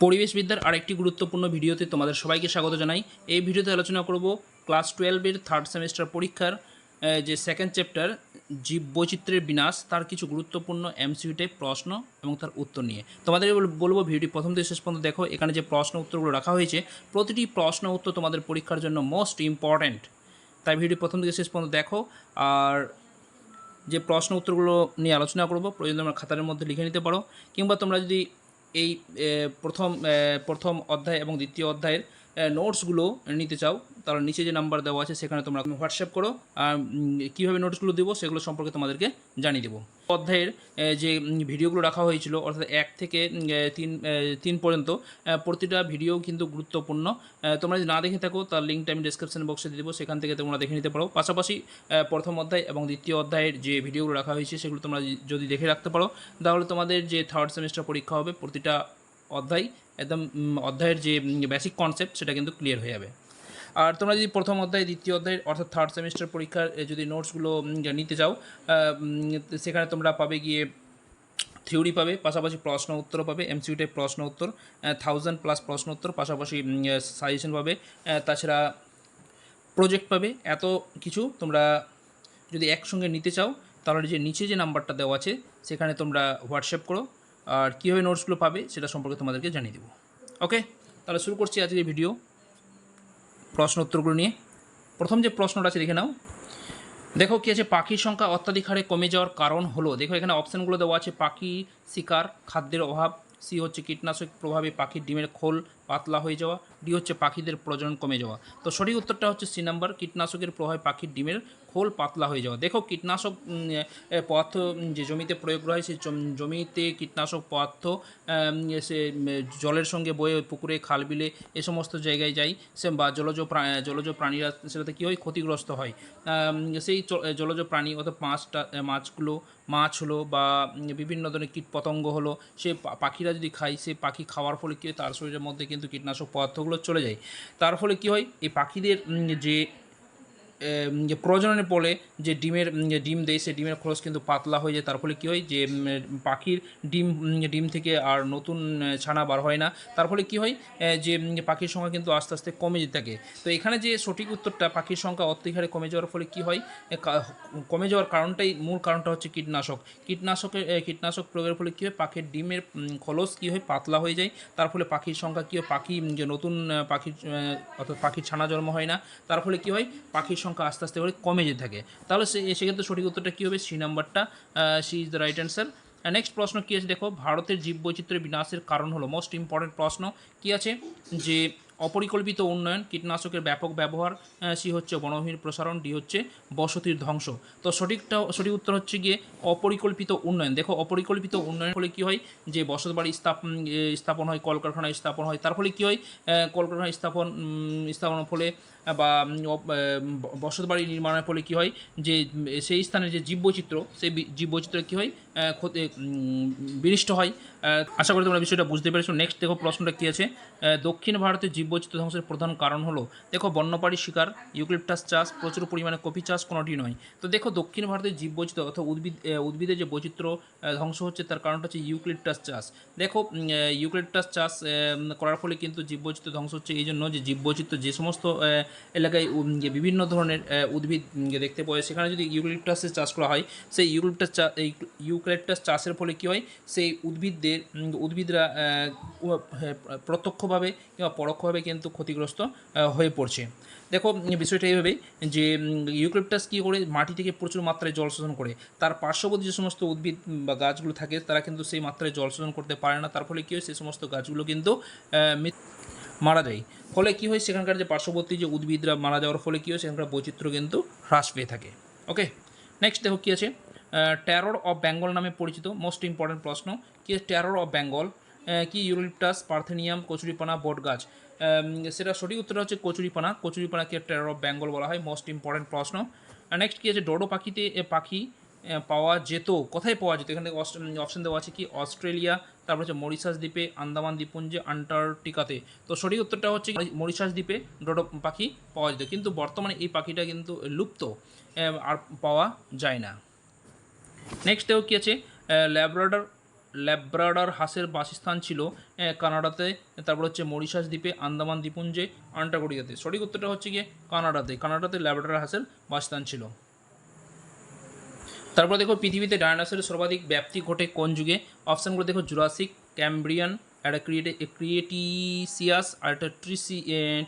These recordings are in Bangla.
পরিবেশবিদ্যার আরেকটি গুরুত্বপূর্ণ ভিডিওতে তোমাদের সবাইকে স্বাগত জানাই। এই ভিডিওতে আলোচনা করব ক্লাস টুয়েলভের থার্ড সেমিস্টার পরীক্ষার যে সেকেন্ড চ্যাপ্টার জীব বৈচিত্র্যের বিনাশ, তার কিছু গুরুত্বপূর্ণ এমসিউ টাইপ প্রশ্ন এবং তার উত্তর নিয়ে। তোমাদের বল- বলব ভিডিওটি প্রথম থেকে শেষ পর্যন্ত দেখো, এখানে যে প্রশ্ন উত্তরগুলো রাখা হয়েছে, প্রতিটি প্রশ্ন উত্তর তোমাদের পরীক্ষার জন্য মোস্ট ইম্পর্ট্যান্ট তাই ভিডিও প্রথম থেকে শেষ পর্যন্ত দেখো, আর যে প্রশ্ন উত্তরগুলো নিয়ে আলোচনা করব, প্রয়োজন তোমরা খাতার মধ্যে লিখে নিতে পারো, কিংবা তোমরা যদি এই প্রথম প্রথম অধ্যায় এবং দ্বিতীয় অধ্যায়ের নোটসগুলো নিতে চাও তাহলে নিচে যে নাম্বার দেওয়া আছে সেখানে তোমরা হোয়াটসঅ্যাপ করো, আর কীভাবে নোটসগুলো দেবো সেগুলো সম্পর্কে তোমাদেরকে জানিয়ে দেবো। অধ্যায়ের যে ভিডিওগুলো রাখা হয়েছিল, অর্থাৎ এক থেকে তিন তিন পর্যন্ত প্রতিটা ভিডিও কিন্তু গুরুত্বপূর্ণ। তোমরা যদি না দেখে থাকো, তার লিঙ্কটা আমি ডিসক্রিপশন বক্সে দিয়ে দেবো, সেখান থেকে তোমরা দেখে নিতে পারো। পাশাপাশি প্রথম অধ্যায় এবং দ্বিতীয় অধ্যায়ের যে ভিডিওগুলো রাখা হয়েছে, সেগুলো তোমরা যদি দেখে রাখতে পারো, তাহলে তোমাদের যে থার্ড সেমিস্টার পরীক্ষা হবে, প্রতিটা অধ্যায়, একদম অধ্যায়ের যে বেসিক কনসেপ্ট সেটা কিন্তু ক্লিয়ার হয়ে যাবে। আর তোমরা যদি প্রথম অধ্যায়, দ্বিতীয় অধ্যায় অর্থাৎ থার্ড সেমিস্টার পরীক্ষার যদি নোটসগুলো নিতে চাও সেখানে তোমরা পাবে গিয়ে থিওরি পাবে, পাশাপাশি প্রশ্ন উত্তরও পাবে এমসিউ টাইপ প্রশ্ন উত্তর থাউজেন্ড প্লাস প্রশ্ন উত্তর, পাশাপাশি সাজেশন পাবে তাছাড়া প্রজেক্ট পাবে, এত কিছু তোমরা যদি একসঙ্গে নিতে চাও, তাহলে যে, নিচে যে নাম্বারটা দেওয়া আছে, সেখানে তোমরা হোয়াটসঅ্যাপ করো আর কীভাবে নোটসগুলো পাবে সেটা সম্পর্কে তোমাদেরকে জানিয়ে দেবো। ওকে? তাহলে শুরু করছি আজকের ভিডিও প্রশ্ন উত্তরগুলো নিয়ে। প্রথম যে প্রশ্নটা আছে, দেখে নাও। দেখো কী আছে, পাখির সংখ্যা অত্যাধিক হারে কমে যাওয়ার কারণ হলো, দেখো এখানে অপশানগুলো দেওয়া আছে, পাখি, শিকার, খাদ্যের অভাব, সি হচ্ছে কীটনাশক প্রভাবে পাখির ডিমের খোল পাতলা হয়ে যাওয়া, ডি হচ্ছে পাখিদের প্রজনন কমে যাওয়া। তো সঠিক উত্তরটা হচ্ছে সি নাম্বার, কীটনাশকের প্রভাবে পাখির ডিমের খোল পাতলা হয়ে যাওয়া। দেখো, কীটনাশক পদার্থ যে জমিতে প্রয়োগ করা হয়, সেই জম- জমিতে কীটনাশক পদার্থ সে জলের সঙ্গে বয়ে পুকুরে খাল বিলে এ সমস্ত জায়গায় যায় সে বা জলজ প্রা- জলজ প্রাণীরা সেটাতে কী হয়? ক্ষতিগ্রস্ত হয়। সেই জলজ প্রাণী অর্থাৎ মাছটা মাছগুলো, মাছ হলো বা বিভিন্ন ধরনের কীট পতঙ্গ হলো, সে পাখিরা যদি খায়, সে পাখি খাওয়ার ফলে কী হয়? তার শরীরের মধ্যে কিন্তু কীটনাশক পদার্থগুলো চলে যায়। তার ফলে কী হয়? এই পাখিদের যে যে প্রজননের ফলে যে ডিমের ডিম দেয় সেই ডিমের খরচ কিন্তু পাতলা হয়ে যায়। তার ফলে কী হয় যে পাখির ডিম ডিম থেকে আর নতুন ছানা বার হয় না। তার ফলে কী হয় যে পাখির সংখ্যা কিন্তু আস্তে আস্তে কমে যেতে থাকে। তো এখানে যে সঠিক উত্তরটা পাখির সংখ্যা অত্যধিক কমে যাওয়ার ফলে কী হয় কমে যাওয়ার কারণটাই, মূল কারণটা হচ্ছে কীটনাশক। কীটনাশকের কীটনাশক প্রয়োগের ফলে কী হয়, পাখির ডিমের খোলস কী হয়, পাতলা হয়ে যায়। তার ফলে পাখির সংখ্যা কী হয়, পাখি যে নতুন পাখির অর্থাৎ পাখির ছানা জন্ম হয় না। তার ফলে কী হয়, পাখির সংখ্যা আস্তে আস্তে করে কমে যেতে থাকে। তাহলে সে সেক্ষেত্রে সঠিক উত্তরটা কী হবে? সি নাম্বারটা C is the right answer. Next প্রশ্ন কী আছে? দেখো, ভারতের জীববৈচিত্র্যের বিনাশের কারণ হলো, মোস্ট ইম্পর্টেন্ট প্রশ্ন কী আছে? যে অপরিকল্পিত উন্নয়ন, কীটনাশকের ব্যাপক ব্যবহার সি হচ্ছে বনভূমির প্রসারণ, ডি হচ্ছে বসতির ধ্বংস। তো সঠিকটা, সঠিক উত্তর হচ্ছে গিয়ে অপরিকল্পিত উন্নয়ন। দেখো, অপরিকল্পিত উন্নয়ন ফলে কী হয়? যে বসতবাড়ি স্থাপন স্থাপন হয় কলকারখানা স্থাপন হয়, তার ফলে কী হয়? কলকারখানা স্থাপন স্থাপনের ফলে বা বসতবাড়ি নির্মাণের ফলে কী হয়? যে সেই স্থানের যে জীববৈচিত্র্য, সেই জীববৈচিত্র্য কী হয়? ক্ষতি বিনষ্ট হয়। আশা করি তোমরা বিষয়টা বুঝতে পেরেছ। নেক্সট দেখো প্রশ্নটা কী আছে? দক্ষিণ ভারতের জীববৈচিত্র্য ধ্বংসের প্রধান কারণ হলো, দেখো বন্যপাড়ি শিকার ইউক্লিপটাস চাষ, প্রচুর পরিমাণে কফি চাষ কোনোটি নয়। তো দেখো দক্ষিণ ভারতের জীববৈচিত্র্য অর্থাৎ উদ্ভিদ উদ্ভিদের যে বৈচিত্র্য ধ্বংস হচ্ছে তার কারণটা হচ্ছে ইউক্লিপটাস চাষ। দেখো ইউক্লিপটাস চাষ করার ফলে কিন্তু জীববৈচিত্র্য ধ্বংস হচ্ছে এই জন্য যে জীববৈচিত্র্য যে সমস্ত এলাকায় বিভিন্ন ধরনের উদ্ভিদ দেখতে পাওয়া যায়, সেখানে যদি ইউক্লিপটাসের চাষ করা হয়, সেই ইউক্লিপটাস চা এই ইউক্লিপটাস চাষের ফলে কী হয়? সেই উদ্ভিদদের উদ্ভিদরা হ্যাঁ, প্রত্যক্ষভাবে কিংবা পরোক্ষভাবে কিন্তু ক্ষতিগ্রস্ত হয়ে পড়ছে। দেখো বিষয়টা এইভাবে যে ইউক্লিপটাস কী করে? মাটি থেকে প্রচুর মাত্রায় জল শোষণ করে। তার পার্শ্ববর্তী যে সমস্ত উদ্ভিদ বা গাছগুলো থাকে তারা কিন্তু সেই মাত্রায় জল শোষণ করতে পারে না। তার ফলে কী হয়? সেই সমস্ত গাছগুলো কিন্তু মারা যায়। ফলে কী হয়? সেখানকার যে পার্শ্ববর্তী যে উদ্ভিদরা মারা যাওয়ার ফলে কী হয়? সেখানকার বৈচিত্র্য কিন্তু হ্রাস পেয়ে থাকে। ওকে? নেক্সট দেখো কী আছে? ট্যারর অফ বেঙ্গল নামে পরিচিত মোস্ট ইম্পর্ট্যান্ট প্রশ্ন কি ট্যারর অফ বেঙ্গল কি ইউলিপটাস পার্থেনিয়াম কচুরিপানা বট গাছ আম, সেটা সঠিক উত্তর হচ্ছে কচুরিপানা কচুরিপানাকে ট্যারর অফ বেঙ্গল বলা হয় মোস্ট ইম্পর্ট্যান্ট প্রশ্ন। নেক্সট কী আছে ডোডো পাখিতে পাখি পাওয়া যেত কোথায় পাওয়া যেত? এখানে অপশন দেওয়া আছে কি অস্ট্রেলিয়া তারপর হচ্ছে মরিশাস দ্বীপে আন্দামান দ্বীপপুঞ্জে আন্টার্কটিকাতে তো সঠিক উত্তরটা হচ্ছে মরিশাস দ্বীপে ডোডো পাখি পাওয়া যেত কিন্তু বর্তমানে এই পাখিটা কিন্তু লুপ্ত আর পাওয়া যায় না। নেক্সট দেখো কী আছে? ল্যাব্রাডর ল্যাব্রাডার হাঁসের বাসস্থান ছিল কানাডাতে। তারপর হচ্ছে মরিশাস দ্বীপে, আন্দামান দ্বীপপুঞ্জে আন্টার্কটিকাতে। সঠিক উত্তরটা হচ্ছে গিয়ে কানাডাতে। কানাডাতে ল্যাব্রাডার হাঁসের বাসস্থান ছিল। তারপর দেখো, পৃথিবীতে ডায়নোসরের সর্বাধিক ব্যাপ্তি ঘটে কোন যুগে? অপশানগুলো দেখো জুরাসিক ক্যাম্ব্রিয়ান একটা ক্রিয়েটে ক্রিয়েটিসিয়াস আর একটা ট্রিসি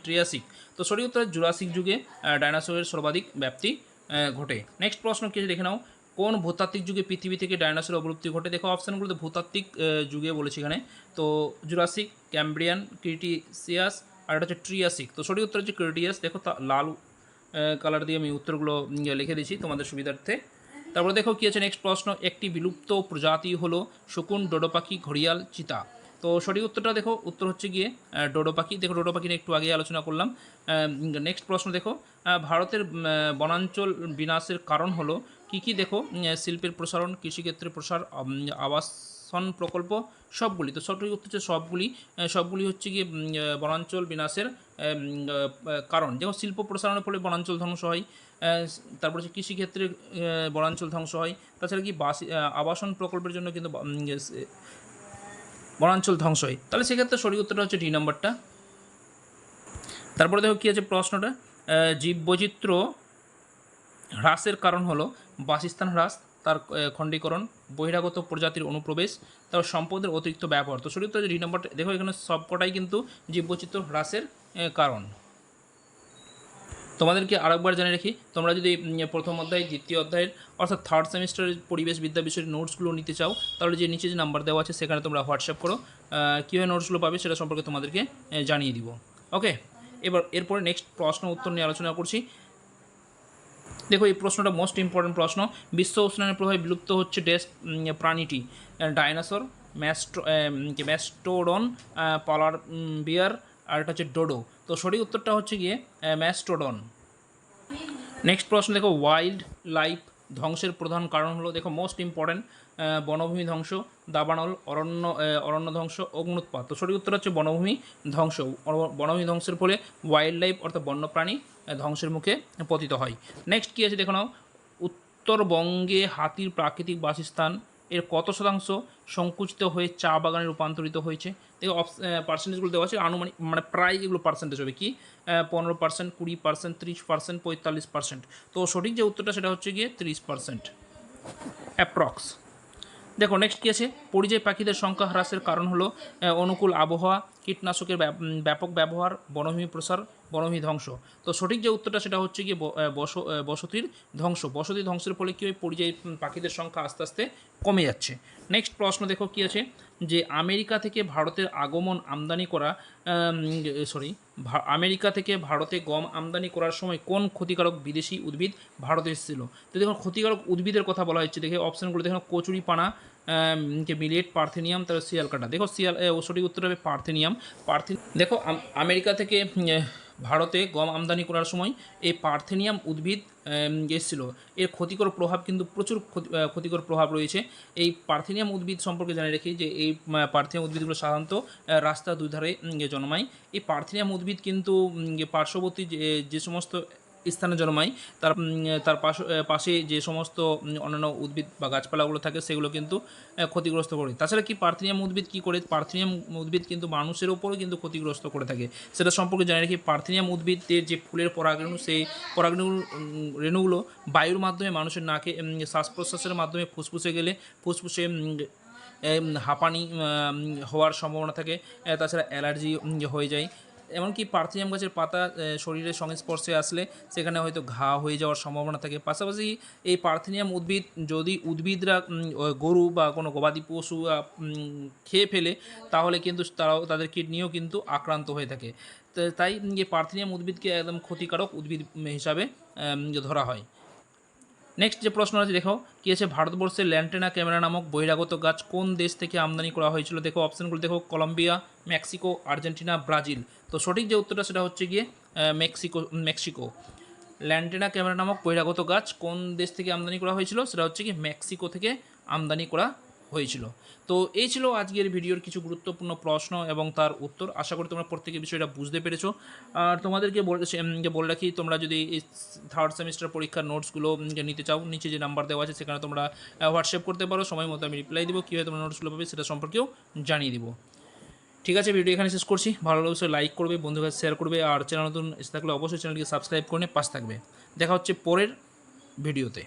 ট্রিয়াসিক তো সঠিক উত্তর জুরাসিক যুগে ডায়নোসরের সর্বাধিক ব্যাপ্তি ঘটে। নেক্সট প্রশ্ন কি দেখে নাও। কোন ভূতাত্ত্বিক যুগে পৃথিবী থেকে ডায়নোসরের অবলুপ্তি ঘটে? দেখো, অপশানগুলোতে ভূতাত্ত্বিক যুগে বলেছি এখানে। তো, জুরাসিক, ক্যাম্ব্রিয়ান, ক্রিটিসিয়াস, আর একটা হচ্ছে ট্রিয়াসিক। তো সঠিক উত্তর হচ্ছে ক্রিটিয়াস দেখো লাল কালার দিয়ে আমি উত্তরগুলো লিখে দিয়েছি তোমাদের সুবিধার্থে। তারপরে দেখো কী আছে নেক্সট প্রশ্ন। একটি বিলুপ্ত প্রজাতি হলো শকুন ডোডো পাখি ঘড়িয়াল, চিতা। তো সঠিক উত্তরটা দেখো, উত্তর হচ্ছে গিয়ে ডোডো পাখি দেখো ডোডো পাখি নিয়ে একটু আগে আলোচনা করলাম। নেক্সট প্রশ্ন দেখো। ভারতের বনাঞ্চল বিনাশের কারণ হলো, কি কি দেখো শিল্পের প্রসারণ, কৃষিক্ষেত্রে প্রসার আবাসন প্রকল্প, সবগুলি। তো সঠিক উত্তর হচ্ছে সবগুলি সবগুলি হচ্ছে গিয়ে বনাঞ্চল বিনাশের কারণ। যেমন শিল্প প্রসারণের ফলে বনাঞ্চল ধ্বংস হয় তারপর হচ্ছে কৃষিক্ষেত্রে বনাঞ্চল ধ্বংস হয়। তাছাড়া কি বাস আবাসন প্রকল্পের জন্য কিন্তু এস- বনাঞ্চল ধ্বংস হয়। তাহলে সেক্ষেত্রে সঠিক উত্তরটা হচ্ছে ডি নাম্বারটা। তারপরে দেখো কী আছে প্রশ্নটা? জীববৈচিত্র্য হ্রাসের কারণ হলো বাসস্থান হ্রাস, তার খণ্ডীকরণ, বহিরাগত প্রজাতির অনুপ্রবেশ, তারপর সম্পদের অতিরিক্ত ব্যবহার। তো হচ্ছে ডি নাম্বারটা, দেখো এখানে সবকটাই কিন্তু জীববৈচিত্র্য হ্রাসের কারণ। তোমাদেরকে আরেকবার জানিয়ে রাখি, তোমরা যদি প্রথম অধ্যায়, দ্বিতীয় অধ্যায়ের, অর্থাৎ থার্ড সেমিস্টারের পরিবেশ বিদ্যা বিষয়ের নোটসগুলো নিতে চাও, তাহলে যে নিচে যে নাম্বার দেওয়া আছে, সেখানে তোমরা হোয়াটসঅ্যাপ করো কীভাবে নোটসগুলো পাবে সেটা সম্পর্কে তোমাদেরকে জানিয়ে দিব। ওকে এবার এরপরে নেক্সট প্রশ্ন উত্তর নিয়ে আলোচনা করছি। দেখো, এই প্রশ্নটা মোস্ট ইম্পর্টেন্ট প্রশ্ন। বিশ্ব উষ্ণায়নের প্রভাবে বিলুপ্ত হচ্ছে ডেস প্রাণীটি। ডাইনোসর ম্যাস্টো ম্যাস্টোডন পলার বিয়ার আর এটা হচ্ছে ডোডো তো সঠিক উত্তরটা হচ্ছে গিয়ে ম্যাস্টোডন নেক্সট প্রশ্ন দেখো ওয়াইল্ড লাইফ ধ্বংসের প্রধান কারণ হলো, দেখো মোস্ট ইম্পর্ট্যান্ট বনভূমি ধ্বংস, দাবানল, অরণ্য অরণ্য ধ্বংস, অগ্নুৎপাত। তো সঠিক উত্তর হচ্ছে বনভূমি ধ্বংস। বনভূমি ধ্বংসের ফলে ওয়াইল্ড লাইফ অর্থাৎ বন্যপ্রাণী ধ্বংসের মুখে পতিত হয়। নেক্সট কী আছে দেখো নাও? উত্তরবঙ্গে হাতির প্রাকৃতিক বাসস্থান এর কত শতাংশ সংকুচিত হয়ে চা বাগানে রূপান্তরিত হয়েছে? দেখো পার্সেন্টেজগুলো দেওয়া আছে, আনুমানিক মানে প্রায় এগুলো পার্সেন্টেজ হবে কি? পনেরো পার্সেন্ট কুড়ি পার্সেন্ট ত্রিশ পার্সেন্ট পঁয়তাল্লিশ পার্সেন্ট তো সঠিক যে উত্তরটা সেটা হচ্ছে গিয়ে ত্রিশ পার্সেন্ট অ্যাপ্রক্স দেখো নেক্সট কী আছে? পরিযায়ী পাখিদের সংখ্যা হ্রাসের কারণ হলো অনুকূল আবহাওয়া, কীটনাশকের ব্যাপ- ব্যাপক ব্যবহার, বনভূমি প্রসার, বনভূমি ধ্বংস। তো সঠিক যে উত্তরটা সেটা হচ্ছে গিয়ে বস বসতির ধ্বংস। বসতি ধ্বংসের ফলে কী হয়? পরিযায়ী পাখিদের সংখ্যা আস্তে আস্তে কমে যাচ্ছে। নেক্সট প্রশ্ন দেখো কী আছে? যে আমেরিকা থেকে ভারতের আগমন আমদানি করা সরি আমেরিকা থেকে ভারতে গম আমদানি করার সময় কোন ক্ষতিকারক বিদেশি উদ্ভিদ ভারতে এসেছিল? তো দেখুন, ক্ষতিকারক উদ্ভিদের কথা বলা হচ্ছে দেখে অপশানগুলো দেখুন, কচুরি পানা কে মিলেট, পার্থেনিয়াম, তারপর শিয়াল কাটা দেখো, শিয়াল সঠিক উত্তর হবে পার্থেনিয়াম। পার্থে দেখো, আম- আমেরিকা থেকে ভারতে গম আমদানি করার সময় এই পার্থেনিয়াম উদ্ভিদ এসেছিল। এর ক্ষতিকর প্রভাব কিন্তু প্রচুর ক্ষতি- ক্ষতিকর প্রভাব রয়েছে। এই পার্থেনিয়াম উদ্ভিদ সম্পর্কে জানিয়ে রাখি যে এই পার্থেনিয়াম উদ্ভিদগুলো সাধারণত রাস্তা দুধারে জন্মায়। এই পার্থেনিয়াম উদ্ভিদ কিন্তু পার্শ্ববর্তী যে সমস্ত স্থানে জন্মায়। তার তার পাশ পাশে যে সমস্ত অন্যান্য উদ্ভিদ বা গাছপালাগুলো থাকে, সেগুলো কিন্তু ক্ষতিগ্রস্ত করে। তাছাড়া কি পার্থেনিয়াম উদ্ভিদ কি করে? পার্থেনিয়াম উদ্ভিদ কিন্তু মানুষের ওপরও কিন্তু ক্ষতিগ্রস্ত করে থাকে। সেটা সম্পর্কে জানিয়ে রাখি, পার্থেনিয়াম উদ্ভিদের যে ফুলের পরাগরেণু সেই পরাগরেণু রেণুগুলো বায়ুর মাধ্যমে মানুষের নাকে শ্বাস প্রশ্বাসের মাধ্যমে ফুসফুসে গেলে ফুসফুসে হাঁপানি হওয়ার সম্ভাবনা থাকে। তাছাড়া অ্যালার্জি হয়ে যায়। এমনকি পার্থিয়াম গাছের পাতা শরীরের সংস্পর্শে আসলে সেখানে হয়তো ঘা হয়ে যাওয়ার সম্ভাবনা থাকে। পাশাপাশি এই পার্থেনিয়াম উদ্ভিদ যদি উদ্ভিদরা গরু বা কোনো গবাদি পশু খেয়ে ফেলে, তাহলে কিন্তু তারাও, তাদের কিডনিও কিন্তু আক্রান্ত হয়ে থাকে। তাই এই পার্থেনিয়াম উদ্ভিদকে একদম ক্ষতিকারক উদ্ভিদ হিসাবে ধরা হয়। নেক্সট যে প্রশ্ন আছে, দেখো, কি আছে? ভারতবর্ষের ল্যান্টেনা ক্যামেরা নামক বহিরাগত গাছ কোন দেশ থেকে আমদানি করা হয়েছিল? দেখো অপশানগুলো দেখো, কলম্বিয়া, মেক্সিকো, আর্জেন্টিনা, ব্রাজিল। তো সঠিক যে উত্তরটা, সেটা হচ্ছে গিয়ে মেক্সিকো মেক্সিকো। ল্যান্টেনা ক্যামেরা নামক বহিরাগত গাছ কোন দেশ থেকে আমদানি করা হয়েছিল? সেটা হচ্ছে কি মেক্সিকো থেকে আমদানি করা হয়েছিল। তো এই ছিল আজকের ভিডিওর কিছু গুরুত্বপূর্ণ প্রশ্ন এবং তার উত্তর। আশা করি তোমরা প্রত্যেকে বিষয়টা বুঝতে পেরেছ। আর তোমাদেরকে বলে বলে রাখি, তোমরা যদি এই থার্ড সেমিস্টার পরীক্ষার নোটসগুলো নিতে চাও, নিচে যে নাম্বার দেওয়া আছে সেখানে তোমরা হোয়াটসঅ্যাপ করতে পারো। সময় মতো আমি রিপ্লাই দিব, কীভাবে তোমরা নোটসগুলো পাবে সেটা সম্পর্কেও জানিয়ে দিব। ঠিক আছে ভিডিও এখানে শেষ করছি। ভালো লাগলে লাইক করবে বন্ধুদের কাছে শেয়ার করবে, আর চ্যানেল নতুন এসে থাকলে অবশ্যই চ্যানেলকে সাবস্ক্রাইব করে পাশ থাকবে। দেখা হচ্ছে পরের ভিডিওতে